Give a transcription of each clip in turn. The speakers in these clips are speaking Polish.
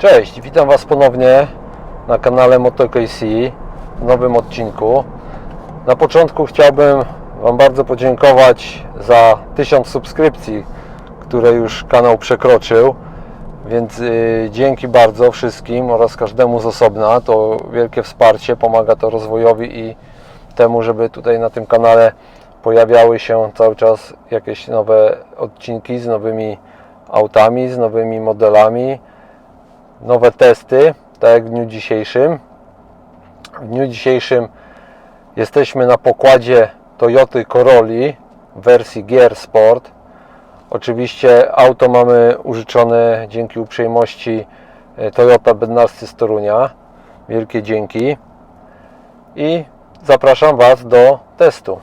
Cześć, witam Was ponownie na kanale MotoKC w nowym odcinku. Na początku chciałbym Wam bardzo podziękować za 1000 subskrypcji, które już kanał przekroczył. Więc y, dzięki bardzo wszystkim oraz każdemu z osobna. To wielkie wsparcie, pomaga to rozwojowi i temu, żeby tutaj na tym kanale pojawiały się cały czas jakieś nowe odcinki z nowymi autami, z nowymi modelami nowe testy, tak jak w dniu dzisiejszym. W dniu dzisiejszym jesteśmy na pokładzie Toyoty Corolli w wersji Gear Sport. Oczywiście auto mamy użyczone dzięki uprzejmości e, Toyota Bednarscy z Torunia. Wielkie dzięki. I zapraszam Was do testu.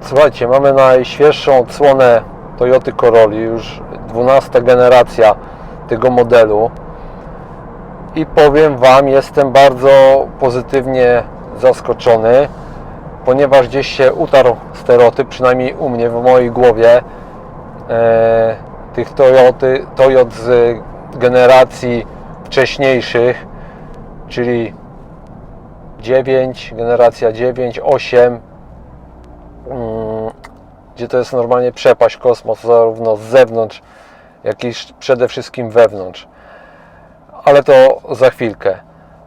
Słuchajcie, mamy najświeższą odsłonę Toyoty Corolli, już 12 generacja tego modelu. I powiem Wam, jestem bardzo pozytywnie zaskoczony, ponieważ gdzieś się utarł stereotyp, przynajmniej u mnie, w mojej głowie, e, tych Toyoty, Toyot z generacji wcześniejszych, czyli 9, generacja 9, 8, mm, gdzie to jest normalnie przepaść, kosmos, zarówno z zewnątrz, jak i przede wszystkim wewnątrz. Ale to za chwilkę.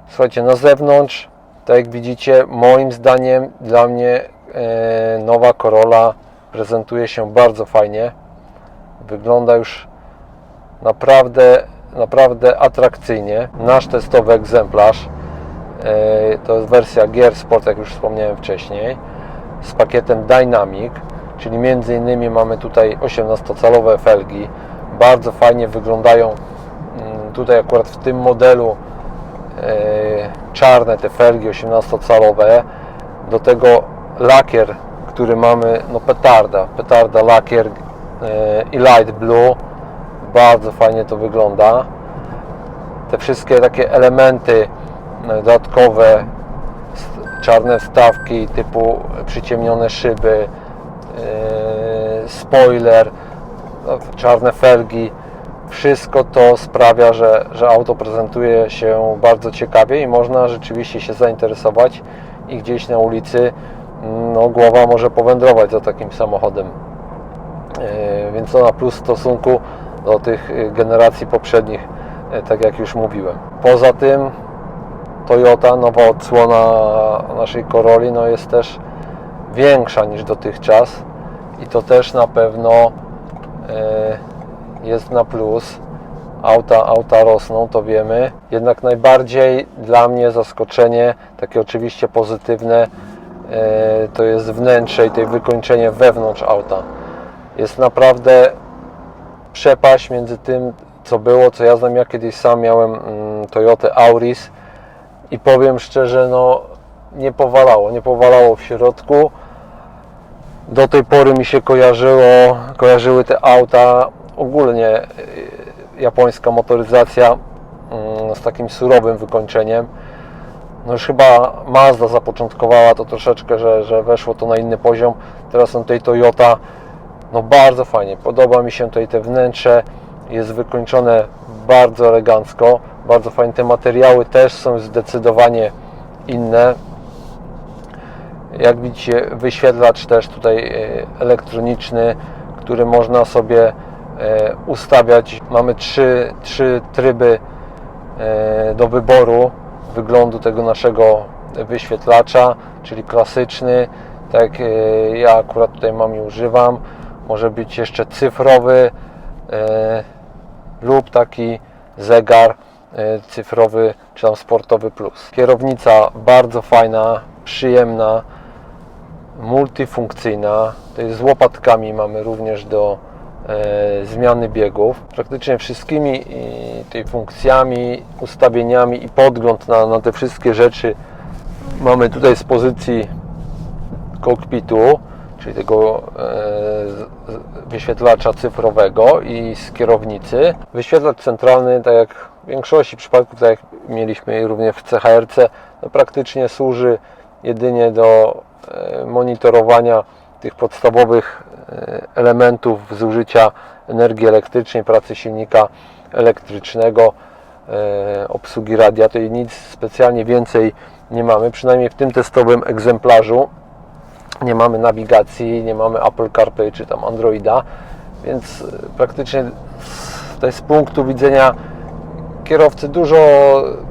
Słuchajcie, na zewnątrz, tak jak widzicie, moim zdaniem dla mnie e, nowa Corolla prezentuje się bardzo fajnie. Wygląda już naprawdę, naprawdę atrakcyjnie. Nasz testowy egzemplarz e, to jest wersja Gear Sport, jak już wspomniałem wcześniej z pakietem Dynamic, czyli między innymi mamy tutaj 18-calowe felgi. Bardzo fajnie wyglądają mm, tutaj akurat w tym modelu e, czarne te felgi 18-calowe. Do tego lakier, który mamy, no petarda, petarda lakier e, i light blue. Bardzo fajnie to wygląda. Te wszystkie takie elementy e, dodatkowe czarne wstawki typu przyciemnione szyby, yy, spoiler, no, czarne felgi. Wszystko to sprawia, że, że auto prezentuje się bardzo ciekawie i można rzeczywiście się zainteresować i gdzieś na ulicy no, głowa może powędrować za takim samochodem. Yy, Więc to na plus w stosunku do tych yy, generacji poprzednich, tak jak już mówiłem. Poza tym Toyota, nowa odsłona naszej Corolli, no jest też większa niż dotychczas i to też na pewno e, jest na plus. Auta, auta rosną, to wiemy. Jednak najbardziej dla mnie zaskoczenie, takie oczywiście pozytywne, e, to jest wnętrze i tej wykończenie wewnątrz auta. Jest naprawdę przepaść między tym, co było, co ja znam. Ja kiedyś sam miałem mm, Toyotę Auris i powiem szczerze, no nie powalało, nie powalało w środku. Do tej pory mi się kojarzyło, kojarzyły te auta, ogólnie y, japońska motoryzacja mm, z takim surowym wykończeniem. No już chyba Mazda zapoczątkowała to troszeczkę, że, że weszło to na inny poziom. Teraz są tutaj Toyota, no bardzo fajnie, podoba mi się tutaj te wnętrze, jest wykończone bardzo elegancko, bardzo fajne. Te materiały też są zdecydowanie inne. Jak widzicie, wyświetlacz też tutaj e, elektroniczny, który można sobie e, ustawiać. Mamy trzy, trzy tryby e, do wyboru wyglądu tego naszego wyświetlacza, czyli klasyczny, tak ja akurat tutaj mam i używam. Może być jeszcze cyfrowy lub taki zegar cyfrowy czy tam sportowy plus. Kierownica bardzo fajna, przyjemna, multifunkcyjna. To jest z łopatkami mamy również do e, zmiany biegów. Praktycznie wszystkimi i, tej funkcjami, ustawieniami i podgląd na, na te wszystkie rzeczy mamy tutaj z pozycji kokpitu, czyli tego e, wyświetlacza cyfrowego i z kierownicy. Wyświetlacz centralny, tak jak w większości przypadków, tak jak mieliśmy również w CHRC, no praktycznie służy jedynie do e, monitorowania tych podstawowych e, elementów zużycia energii elektrycznej, pracy silnika elektrycznego, e, obsługi radia, to nic specjalnie więcej nie mamy, przynajmniej w tym testowym egzemplarzu nie mamy nawigacji, nie mamy Apple CarPlay czy tam Androida, więc praktycznie z, tutaj z punktu widzenia kierowcy dużo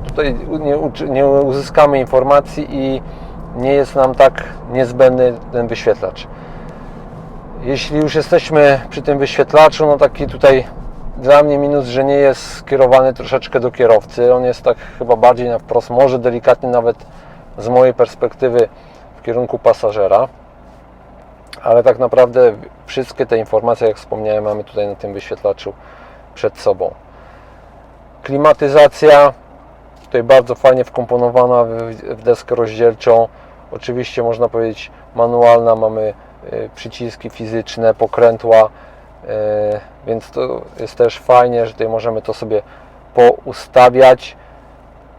tutaj nie, nie uzyskamy informacji i nie jest nam tak niezbędny ten wyświetlacz. Jeśli już jesteśmy przy tym wyświetlaczu, no taki tutaj dla mnie minus, że nie jest skierowany troszeczkę do kierowcy. On jest tak chyba bardziej na wprost, może delikatnie nawet z mojej perspektywy w kierunku pasażera. Ale tak naprawdę wszystkie te informacje, jak wspomniałem, mamy tutaj na tym wyświetlaczu przed sobą. Klimatyzacja tutaj bardzo fajnie wkomponowana w, deskę rozdzielczą. Oczywiście można powiedzieć manualna, mamy y, przyciski fizyczne, pokrętła, y, więc to jest też fajnie, że tutaj możemy to sobie poustawiać,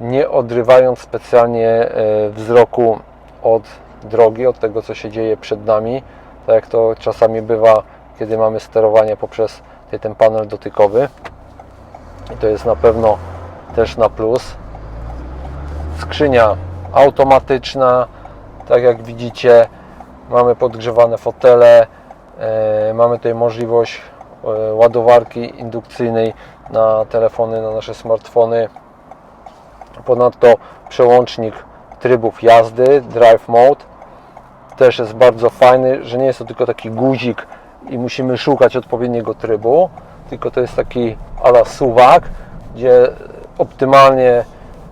nie odrywając specjalnie y, wzroku od drogi, od tego co się dzieje przed nami, tak jak to czasami bywa, kiedy mamy sterowanie poprzez ten panel dotykowy. I to jest na pewno też na plus. Skrzynia automatyczna, tak jak widzicie, mamy podgrzewane fotele, e, mamy tutaj możliwość e, ładowarki indukcyjnej na telefony, na nasze smartfony. Ponadto przełącznik trybów jazdy, Drive Mode, też jest bardzo fajny, że nie jest to tylko taki guzik i musimy szukać odpowiedniego trybu, tylko to jest taki ala suwak, gdzie optymalnie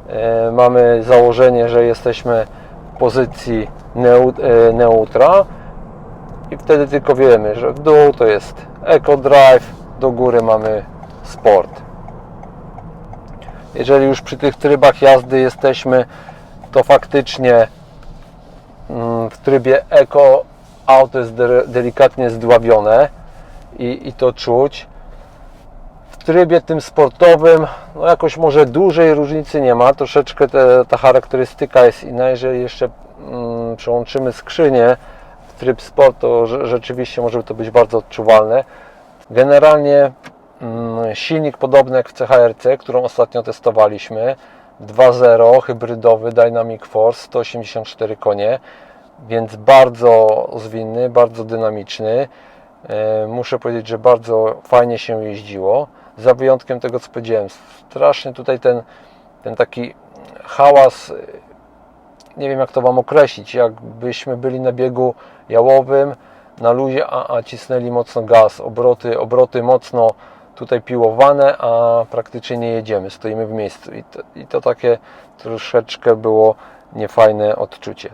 e, mamy założenie, że jesteśmy w pozycji e, neutra i wtedy tylko wiemy, że w dół to jest Eco Drive, do góry mamy Sport. Jeżeli już przy tych trybach jazdy jesteśmy, to faktycznie mm, w trybie Eco auto jest de- delikatnie zdławione i, i to czuć. W trybie tym sportowym, no jakoś może dużej różnicy nie ma, troszeczkę te, ta charakterystyka jest inna. Jeżeli jeszcze mm, przełączymy skrzynię w tryb sport, to rze- rzeczywiście może to być bardzo odczuwalne. Generalnie mm, silnik podobny jak w CHRC, którą ostatnio testowaliśmy, 2.0 hybrydowy Dynamic Force 184 konie, więc bardzo zwinny, bardzo dynamiczny. E, Muszę powiedzieć, że bardzo fajnie się jeździło. Za wyjątkiem tego, co powiedziałem, strasznie tutaj ten, ten taki hałas, nie wiem jak to Wam określić, jakbyśmy byli na biegu jałowym, na luzie, a, a cisnęli mocno gaz, obroty, obroty mocno tutaj piłowane, a praktycznie nie jedziemy, stoimy w miejscu. I to, i to takie troszeczkę było niefajne odczucie.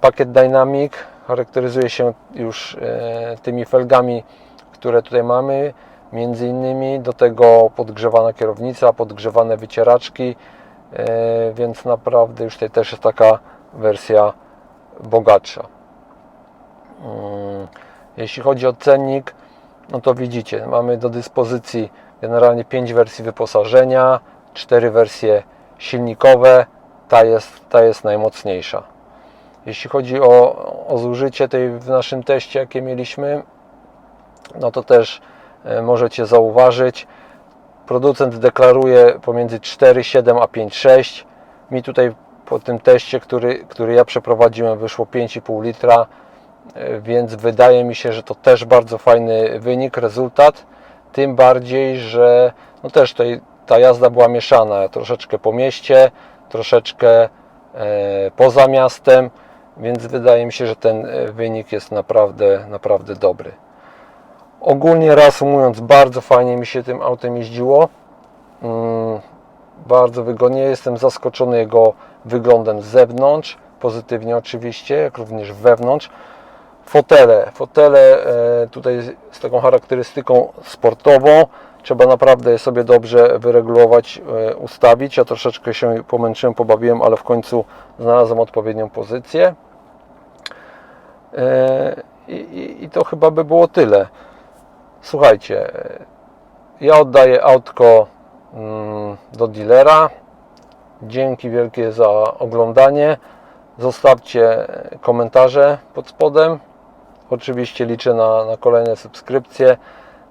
Pakiet Dynamic charakteryzuje się już e, tymi felgami, które tutaj mamy, między innymi do tego podgrzewana kierownica, podgrzewane wycieraczki, e, więc naprawdę już tutaj też jest taka wersja bogatsza. Mm, Jeśli chodzi o cennik, no to widzicie, mamy do dyspozycji generalnie 5 wersji wyposażenia, 4 wersje silnikowe, ta jest, ta jest najmocniejsza. Jeśli chodzi o, o zużycie tej w naszym teście, jakie mieliśmy, no to też możecie zauważyć, producent deklaruje pomiędzy 4,7 a 5,6. Mi tutaj po tym teście, który, który ja przeprowadziłem, wyszło 5,5 litra, e, więc wydaje mi się, że to też bardzo fajny wynik, rezultat. Tym bardziej, że no też tutaj ta jazda była mieszana, troszeczkę po mieście, troszeczkę e, poza miastem, więc wydaje mi się, że ten e, wynik jest naprawdę, naprawdę dobry. Ogólnie reasumując, bardzo fajnie mi się tym autem jeździło. Mm, Bardzo wygodnie. Jestem zaskoczony jego wyglądem z zewnątrz, pozytywnie oczywiście, jak również wewnątrz. Fotele. Fotele e, tutaj z taką charakterystyką sportową. Trzeba naprawdę je sobie dobrze wyregulować, e, ustawić. Ja troszeczkę się pomęczyłem, pobawiłem, ale w końcu znalazłem odpowiednią pozycję. E, I, i, I to chyba by było tyle. Słuchajcie, ja oddaję autko mm, do dealera. Dzięki wielkie za oglądanie. Zostawcie komentarze pod spodem. Oczywiście liczę na, na kolejne subskrypcje.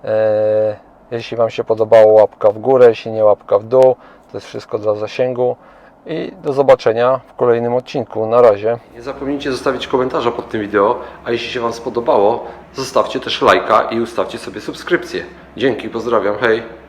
E, jeśli Wam się podobało, łapka w górę, jeśli nie łapka w dół. To jest wszystko dla zasięgu. I do zobaczenia w kolejnym odcinku. Na razie. Nie zapomnijcie zostawić komentarza pod tym wideo, a jeśli się Wam spodobało, zostawcie też lajka i ustawcie sobie subskrypcję. Dzięki, pozdrawiam, hej!